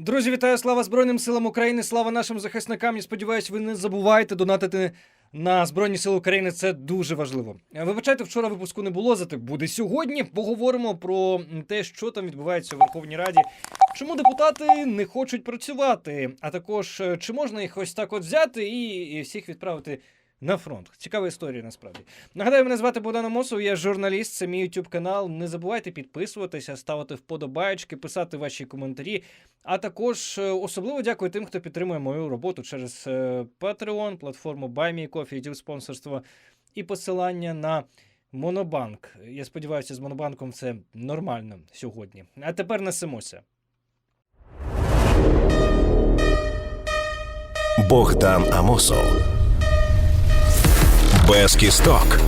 Друзі, вітаю! Слава Збройним силам України! Слава нашим захисникам! І сподіваюсь, ви не забуваєте донатити на Збройні Сили України. Це дуже важливо. Вибачайте, вчора випуску не було, зате буде сьогодні. Поговоримо про те, що там відбувається у Верховній Раді. Чому депутати не хочуть працювати? А також е, чи можна їх ось так от взяти і всіх відправити на фронт? Цікава історія насправді. Нагадаю, мене звати Богдан Амосов, я журналіст, це мій YouTube канал. Не забувайте підписуватися, ставити вподобаєчки, писати ваші коментарі. А також е, особливо дякую тим, хто підтримує мою роботу через е, Patreon, платформу BuyMeCoffee, відділ спонсорства і посилання на Монобанк. Я сподіваюся, з Монобанком це нормально сьогодні. А тепер несемося. Богдан Амосов. Без кісток.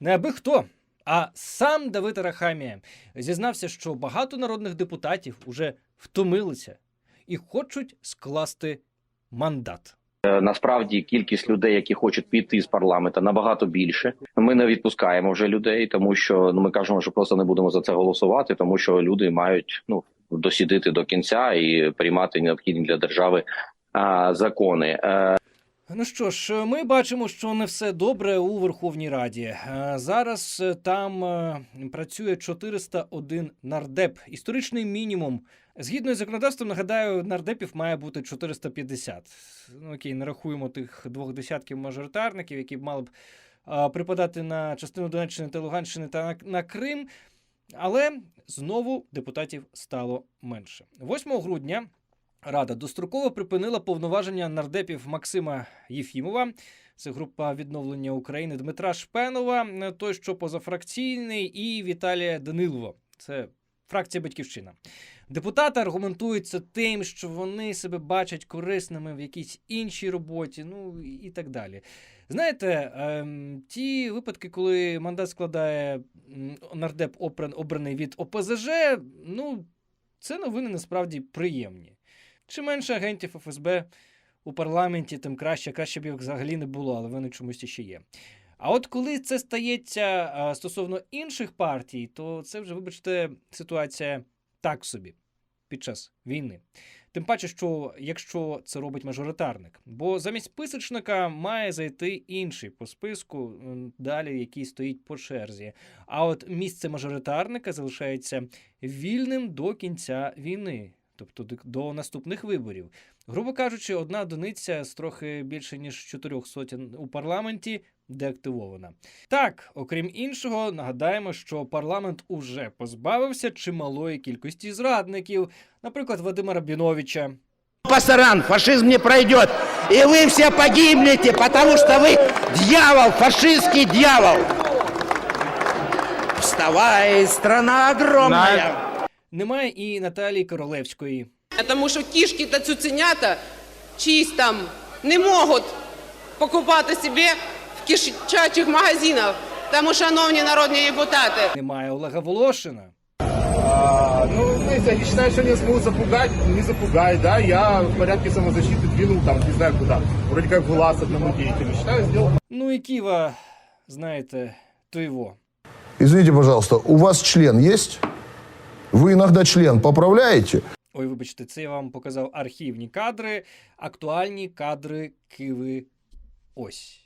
Не аби хто, а сам Давид Арахамія зізнався, що багато народних депутатів уже втомилися і хочуть скласти мандат. Е, Насправді кількість людей, які хочуть піти з парламенту, набагато більше. Ми не відпускаємо вже людей, тому що ну ми кажемо, що просто не будемо за це голосувати, тому що люди мають ну досідити до кінця і приймати необхідні для держави закони. Е, Ну що ж, ми бачимо, що не все добре у Верховній Раді. Е, Зараз е, там працює 401 нардеп, історичний мінімум. Згідно із законодавством, нагадаю, нардепів має бути 450. Ну окей, не рахуємо тих двох десятків мажоритарників, які б мали б припадати на частину Донеччини та Луганщини та на, на Крим. Але знову депутатів стало менше. 8 грудня Рада достроково припинила повноваження нардепів Максима Єфімова. Це група відновлення України Дмитра Шпенова, е, той, що позафракційний, і Віталія Данилова. Це фракція Батьківщина. Депутати аргументуються тим, що вони себе бачать корисними в якійсь іншій роботі, ну і так далі. Знаєте, ем, ті випадки, коли мандат складає нардеп обран- обраний від ОПЗЖ, ну це новини насправді приємні. Чим менше агентів ФСБ у парламенті, тим краще. Краще б їх взагалі не було, але вони чомусь іще є. А от коли це стається а, стосовно інших партій, то це вже, вибачте, ситуація так собі під час війни. Тим паче, що якщо це робить мажоритарник, бо замість писочника має зайти інший по списку, далі який стоїть по черзі. А от місце мажоритарника залишається вільним до кінця війни, тобто до наступних виборів. Грубо кажучи, одна одиниця з трохи більше ніж чотирьох сотень у парламенті деактивована. Так, окрім іншого, нагадаємо, що парламент уже позбавився чималої кількості зрадників, наприклад, Вадима Рабіновича. Пасаран, фашизм не пройдет. И вы все погибнете, потому что вы дьявол, фашистский дьявол. Вставай, страна огромная. Немає і Наталії Королевської. Тому що кішки та цуценята чиїсь там не можуть покупати собі кишачих магазинах. Тому, шановні народні депутати, Немає Олега Волошина. А, ну, знаете, они считают, что они смогут запугать, не запугать, да, я в порядке самозащиты двинул там, не знаю куда, вроде как в глаз одному деятелю, считаю, сделал Ну і Ківа, знаєте, то його. Извините, пожалуйста, у вас член есть? Вы иногда член поправляете? Ой, вибачте, це я вам показав архівні кадри, актуальні кадри Киви. Ось.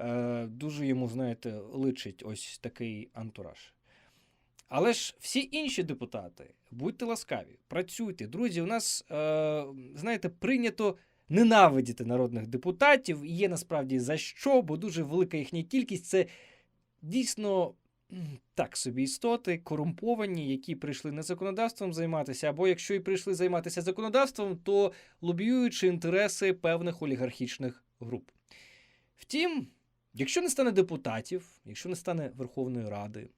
Е, дуже йому, знаєте, личить ось такий антураж. Але ж всі інші депутати, будьте ласкаві, працюйте. Друзі, у нас, е, знаєте, прийнято ненавидіти народних депутатів. Є насправді за що, бо дуже велика їхня кількість. Це дійсно так собі істоти, корумповані, які прийшли не законодавством займатися, або якщо і прийшли займатися законодавством, то лобіюючи інтереси певних олігархічних груп. Втім, якщо не стане депутатів, якщо не стане Верховної Ради,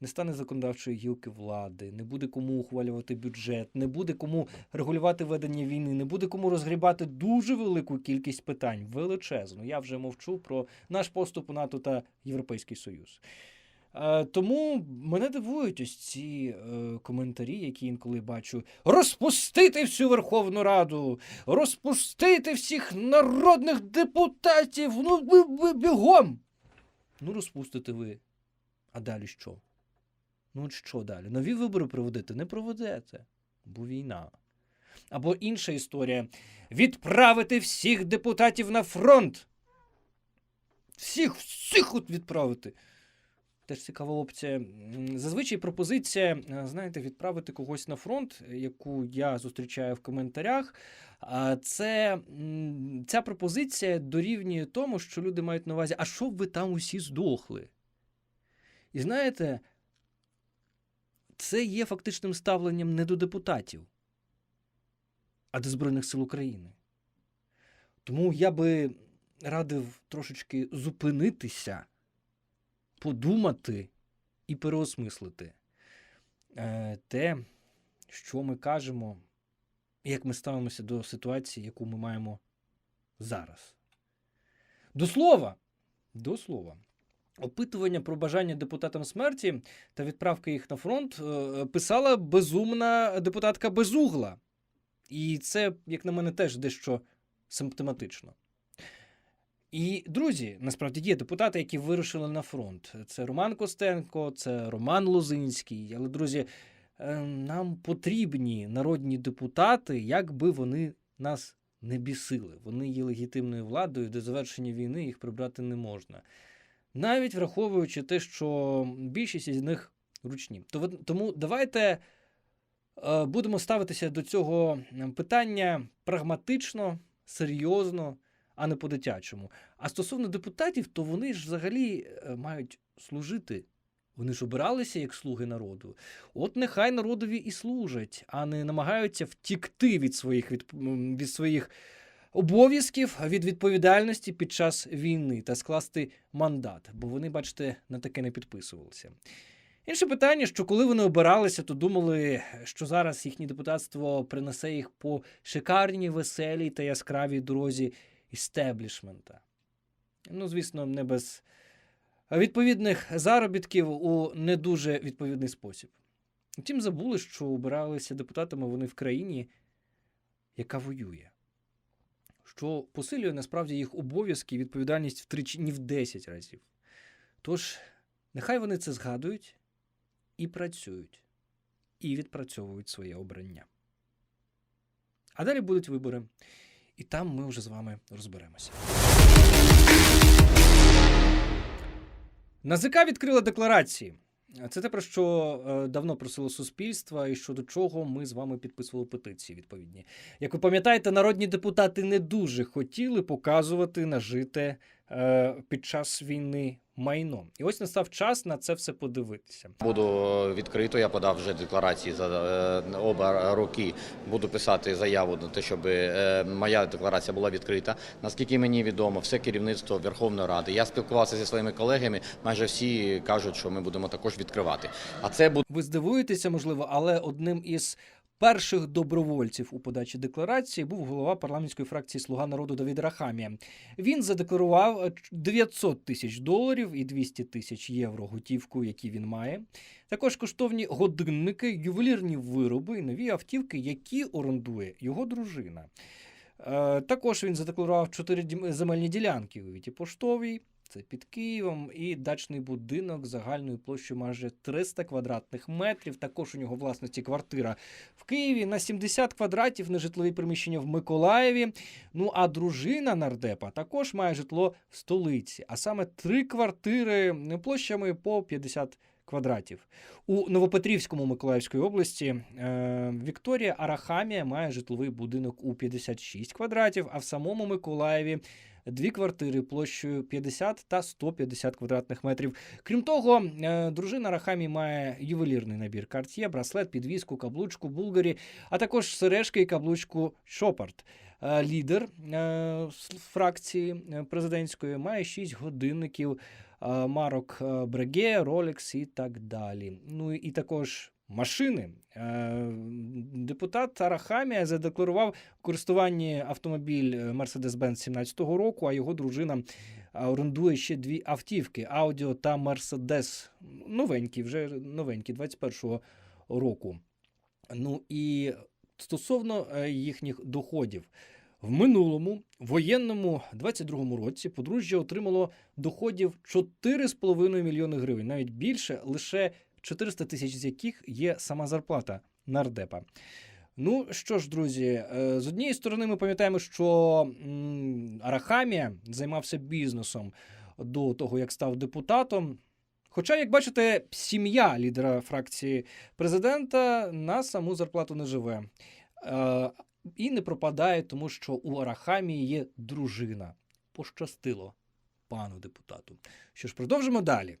не стане законодавчої гілки влади, не буде кому ухвалювати бюджет, не буде кому регулювати ведення війни, не буде кому розгрібати дуже велику кількість питань, величезну. Я вже мовчу про наш поступ у НАТО та Європейський Союз. Е, Тому мене дивують ось ці е, коментарі, які інколи бачу. Розпустити всю Верховну Раду, розпустити всіх народних депутатів. Ну, ви, ви, бігом. Ну, розпустите ви. А далі що? Ну що далі? Нові вибори проводити не проведете, бо війна. Або інша історія: відправити всіх депутатів на фронт. Всіх, всіх от відправити. Теж цікава опція. Зазвичай пропозиція, е, знаєте, відправити когось на фронт, яку я зустрічаю в коментарях. Це ця пропозиція дорівнює тому, що люди мають на увазі, а що ви там усі здохли? І знаєте, це є фактичним ставленням не до депутатів, а до Збройних сил України. Тому я би радив трошечки зупинитися, подумати і переосмислити е, те, що ми кажемо, як ми ставимося до ситуації, яку ми маємо зараз. До слова, до слова. Опитування про бажання депутатам смерті та відправки їх на фронт е, писала безумна депутатка Безугла. І це, як на мене, теж дещо симптоматично. І, друзі, насправді є депутати, які вирушили на фронт. Це Роман Костенко, це Роман Лозинський. Але, друзі, е, нам потрібні народні депутати, як би вони нас не бісили. Вони є легітимною владою, до завершення війни їх прибрати не можна. Навіть враховуючи те, що більшість із них ручні. То- Тому давайте е, будемо ставитися до цього питання прагматично, серйозно, а не по-дитячому. А стосовно депутатів, то вони ж взагалі е, мають служити. Вони ж обиралися як слуги народу. От нехай народові і служать, а не намагаються втікти від своїх, від, від своїх обов'язків, від відповідальності під час війни та скласти мандат, бо вони, бачите, на таке не підписувалися. Інше питання, що коли вони обиралися, то думали, що зараз їхнє депутатство принесе їх по шикарній, веселій та яскравій дорозі істеблішмента. Ну, звісно, не без відповідних заробітків у не дуже відповідний спосіб. Втім, забули, що обиралися депутатами вони в країні, яка воює, що посилює насправді їх обов'язки і відповідальність втричі ні в 10 разів. Тож, нехай вони це згадують і працюють, і відпрацьовують своє обрання. А далі будуть вибори, і там ми вже з вами розберемося. НАЗК відкрила декларації. Це те, про що е, давно просило суспільство, і щодо чого ми з вами підписували петиції відповідні. Як ви пам'ятаєте, народні депутати не дуже хотіли показувати нажите під час війни майно. І ось настав час на це все подивитися. Буду відкрито. Я подав вже декларації за е, оба роки. Буду писати заяву на те, щоб е, моя декларація була відкрита. Наскільки мені відомо, все керівництво Верховної Ради. Я спілкувався зі своїми колегами. Майже всі кажуть, що ми будемо також відкривати. А це буде. Ви здивуєтеся, можливо, але одним із перших добровольців у подачі декларації був голова парламентської фракції Слуга народу Давід Рахамія. Він задекларував е, 900 тисяч доларів і 200 тисяч євро готівку, які він має. Також коштовні годинники, ювелірні вироби і нові автівки, які орендує його дружина. Е, Також він задекларував чотири земельні ділянки у Віті Поштовій. Це під Києвом і дачний будинок загальною площею майже 300 квадратних метрів. Також у нього власності квартира в Києві на 70 квадратів нежитлові приміщення в Миколаєві. Ну а дружина нардепа також має житло в столиці, а саме три квартири площами по 50 квадратів. У Новопетрівському Миколаївської області е, Вікторія Арахамія має житловий будинок у 56 квадратів, а в самому Миколаєві дві квартири площею 50 та 150 квадратних метрів. Крім того, е, дружина Рахамі має ювелірний набір карт'є, браслет, підвіску, каблучку, булгарі, а також сережки і каблучку Шопарт. Е, Лідер е, фракції президентської має 6 годинників марок Бреге, Rolex і так далі. Ну і також машини. Е, Депутат Арахамія задекларував користуванні автомобіль е, Mercedes-Benz 17-го року, а його дружина орендує ще дві автівки Audi та Mercedes. Новенькі, вже новенькі, 21-го року. Ну і стосовно е, їхніх доходів. В минулому воєнному 22-му році подружжя отримало доходів 4,5 мільйони гривень, навіть більше лише 400 тисяч з яких є сама зарплата нардепа. Ну що ж, друзі, е, з однієї сторони, ми пам'ятаємо, що Арахамія займався бізнесом до того, як став депутатом. Хоча, як бачите, сім'я лідера фракції президента на саму зарплату не живе. Е, і не пропадає, тому що у Арахамії є дружина. Пощастило пану депутату. Що ж, продовжимо далі.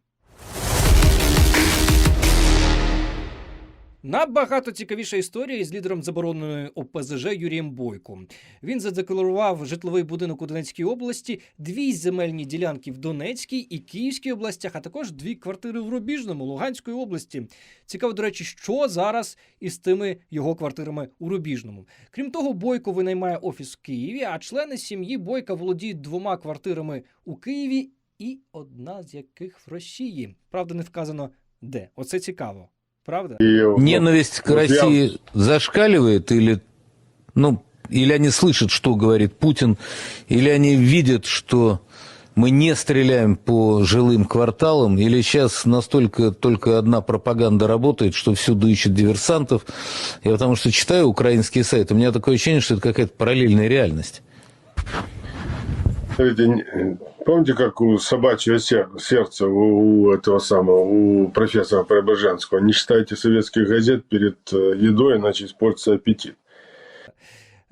Набагато цікавіша історія із лідером забороненої ОПЗЖ Юрієм Бойко. Він задекларував житловий будинок у Донецькій області, дві земельні ділянки в Донецькій і Київській областях, а також дві квартири в Рубіжному, Луганської області. Цікаво, до речі, що зараз із тими його квартирами у Рубіжному. Крім того, Бойко винаймає офіс в Києві, а члени сім'ї Бойка володіють двома квартирами у Києві і одна з яких в Росії. Правда, не вказано де. Оце цікаво. Правда? Ненависть к Вот я- России зашкаливает или, ну, или они слышат, что говорит Путин, или они видят, что мы не стреляем по жилым кварталам, или сейчас настолько только одна пропаганда работает, что всюду ищут диверсантов. Я потому что читаю украинские сайты, у меня такое ощущение, что это какая-то параллельная реальность. Помните, как у собачьего сердца у, у этого самого, у профессора Преображенского, не читайте советских газет перед э, едой, иначе испортится аппетит.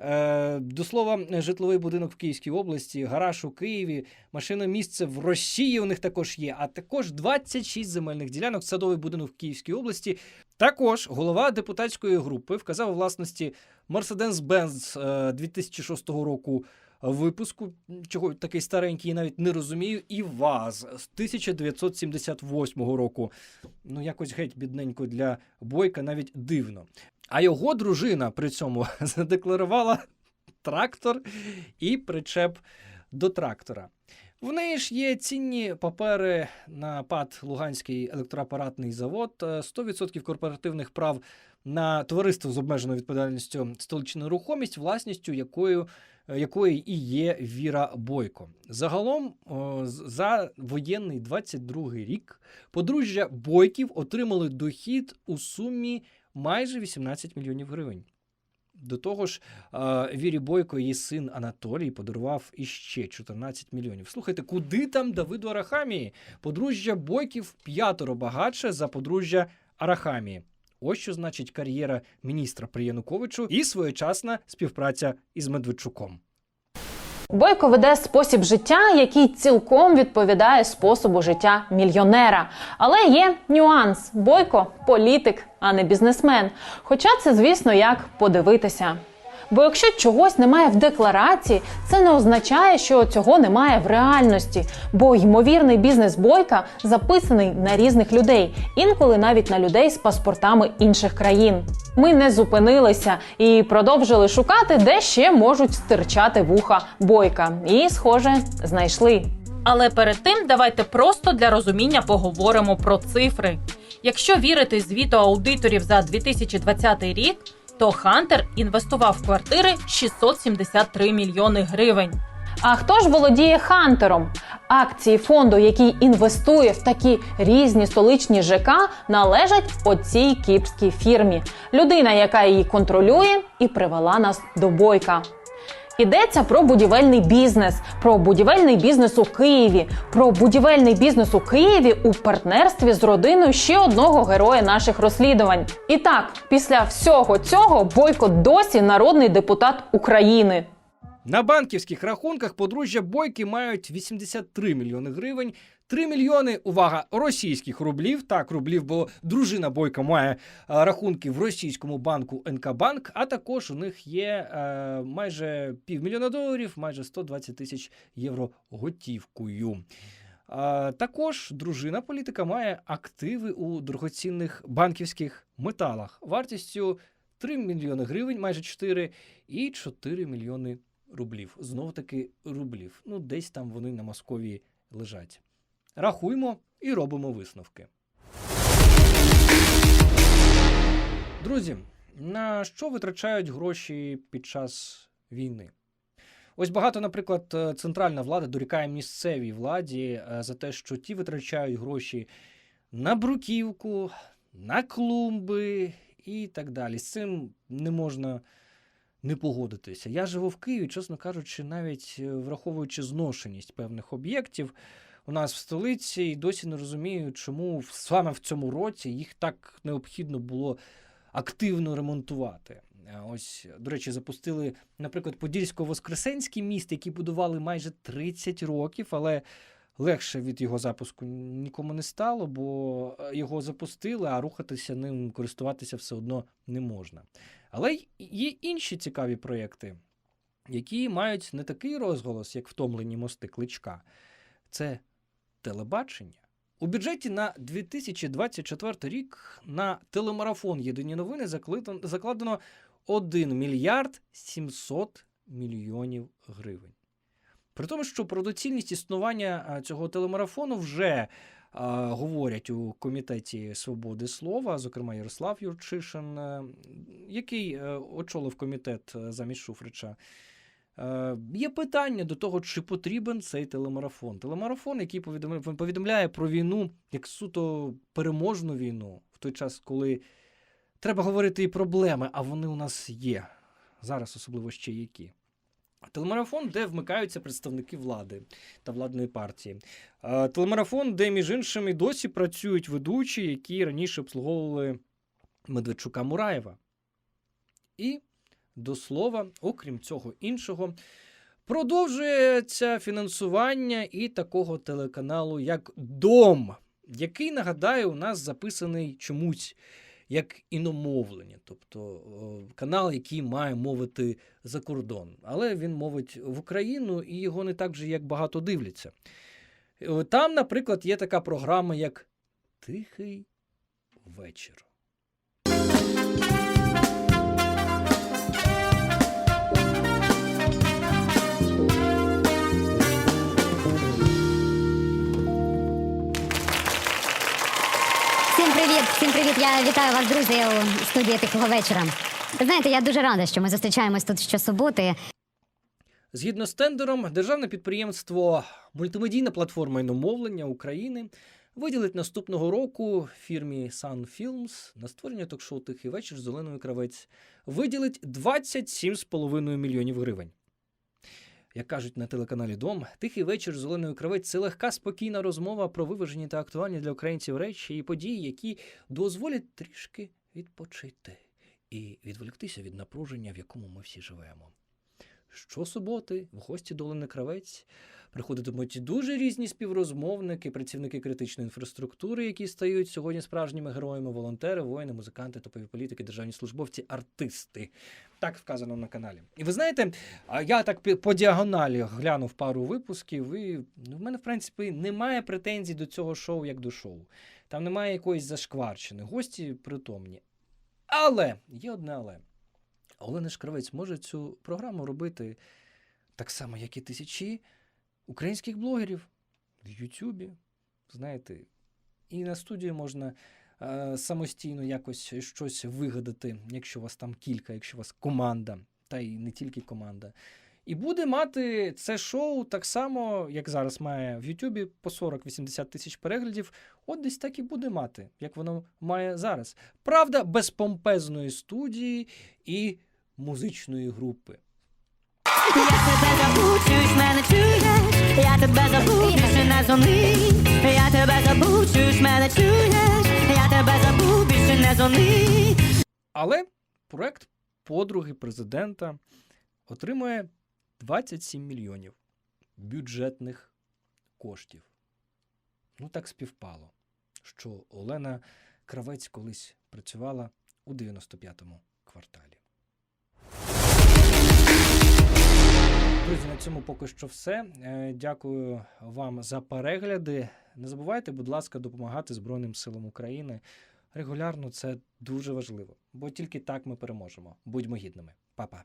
Е, до слова, житловий будинок в Київській області, гараж у Києві, машиномісце в Росії у них також є, а також 26 земельних ділянок, садовий будинок в Київській області. Також голова депутатської групи вказав у власності Mercedes-Benz е, 2006 року випуску, чого такий старенький, я навіть не розумію, і ВАЗ з 1978 року. Ну, якось геть бідненько для Бойка, навіть дивно. А його дружина при цьому задекларувала трактор і причеп до трактора. В неї ж є цінні папери на ПАД Луганський електроапаратний завод, е, 100% корпоративних прав на товариство з обмеженою відповідальністю столична нерухомість, власністю якою, е, якої і є Віра Бойко. Загалом за воєнний 22 рік подружжя Бойків отримали дохід у сумі майже 18 мільйонів гривень. До того ж, Вірі Бойко, її син Анатолій, подарував іще 14 мільйонів. Слухайте, куди там Давиду Арахамії? Подружжя Бойків п'ятеро багатше за подружжя Арахамії. Ось що значить кар'єра міністра при Януковичу і своєчасна співпраця із Медведчуком. Бойко веде спосіб життя, який цілком відповідає способу життя мільйонера. Але є нюанс: Бойко політик, а не бізнесмен. Хоча це, звісно, як подивитися. Бо якщо чогось немає в декларації, це не означає, що цього немає в реальності. Бо ймовірний бізнес Бойка записаний на різних людей, інколи навіть на людей з паспортами інших країн. Ми не зупинилися і продовжили шукати, де ще можуть стирчати вуха Бойка. І, схоже, знайшли. Але перед тим давайте просто для розуміння поговоримо про цифри. Якщо вірити звіту аудиторів за 2020 рік, то Хантер інвестував в квартири 673 мільйони гривень. А хто ж володіє Хантером? Акції фонду, який інвестує в такі різні столичні ЖК, належать оцій кіпрській фірмі. Людина, яка її контролює, і привела нас до бойка. Йдеться про будівельний бізнес, про будівельний бізнес у Києві, про будівельний бізнес у Києві у партнерстві з родиною ще одного героя наших розслідувань. І так, після всього цього Бойко досі народний депутат України. На банківських рахунках подружжя Бойки мають 83 мільйони гривень, 3 мільйони, увага, російських рублів. Так, рублів, бо дружина Бойка має е, рахунки в російському банку НК а також у них є е, майже півмільйона доларів, майже 120 тисяч євро готівкою. А, також дружина політика має активи у дорогоцінних банківських металах вартістю 3 мільйони гривень, майже 4, і 4 мільйони рублів. Знов таки рублів. Ну, десь там вони на Московії лежать. Рахуємо і робимо висновки. Друзі, на що витрачають гроші під час війни? Ось багато, наприклад, е, центральна влада дорікає місцевій владі е, за те, що ті витрачають гроші на бруківку, на клумби і так далі. З цим не можна не погодитися. Я живу в Києві, чесно кажучи, навіть е, враховуючи зношеність певних об'єктів. У нас в столиці і досі не розумію, чому саме в цьому році їх так необхідно було активно ремонтувати. Е, Ось, до речі, запустили, наприклад, Подільсько-Воскресенський міст, який будували майже 30 років, але легше від його запуску нікому не стало, бо е, його запустили, а рухатися ним, користуватися все одно не можна. Але є інші цікаві проєкти, які мають не такий розголос, як втомлені мости кличка. Це телебачення. У бюджеті на 2024 рік на телемарафон Єдині новини закладено 1 мільярд 700 мільйонів гривень. При тому, що про доцільність існування цього телемарафону вже а, говорять у комітеті свободи слова, зокрема Ярослав Юрчишин, е, який е, очолив комітет е, замість Шуфрича. Е, Є питання до того, чи потрібен цей телемарафон. Телемарафон, який повідомляє, про війну як суто переможну війну, в той час, коли треба говорити і проблеми, а вони у нас є. Зараз особливо ще які. Телемарафон, де вмикаються представники влади та владної партії. Е, Телемарафон, де, між іншим, і досі працюють ведучі, які раніше обслуговували Медведчука Мураєва. І до слова, окрім цього іншого, продовжується фінансування і такого телеканалу, як Дом, який, нагадаю, у нас записаний чомусь як іномовлення, тобто канал, який має мовити за кордон. Але він мовить в Україну і його не так же як багато дивляться. Е, Там, наприклад, є така програма, як Тихий вечір. Всім привіт. Я вітаю вас, друзі, у студії тихого вечора. Знаєте, я дуже рада, що ми зустрічаємось тут щосуботи. Згідно з тендером, державне підприємство Мультимедійна платформа іномовлення України виділить наступного року фірмі Sun Films на створення ток-шоу Тихий вечір з Оленою Кравець виділить 27,5 мільйонів гривень. Як кажуть на телеканалі Дом, тихий вечір з Оленою Кравець це легка спокійна розмова про виважені та актуальні для українців речі і події, які дозволять трішки відпочити і відволіктися від напруження, в якому ми всі живемо. Щосуботи в гості до Олени Кравець приходитимуть дуже різні співрозмовники, працівники критичної інфраструктури, які стають сьогодні справжніми героями, волонтери, воїни, музиканти, топові політики, державні службовці, артисти. Так вказано на каналі. І ви знаєте, я так по діагоналі глянув пару випусків, і ну, в мене, в принципі, немає претензій до цього шоу як до шоу. Там немає якоїсь зашкварчини. Гості притомні. Але є одне але. Олена Шкравець може цю програму робити так само, як і тисячі українських блогерів в Ютубі. Знаєте, і на студії можна е, самостійно якось щось вигадати, якщо у вас там кілька, якщо у вас команда, та й не тільки команда. І буде мати це шоу так само, як зараз має в Ютубі по 40-80 тисяч переглядів. От десь так і буде мати, як воно має зараз. Правда, без помпезної студії і музичної групи. Я тебе забучусь, мене чуєш, я тебе забув, більше не дзвони. Я тебе забув, чуєш, мене чуєш, я тебе забув, більше не дзвони. Але проект подруги президента отримує 27 мільйонів бюджетних коштів. Ну так співпало, що Олена Кравець колись працювала у 95-му кварталі. Цьому поки що все. Е, Дякую вам за перегляди. Не забувайте, будь ласка, допомагати Збройним силам України. Регулярно це дуже важливо, бо тільки так ми переможемо. Будьмо гідними. Па-па.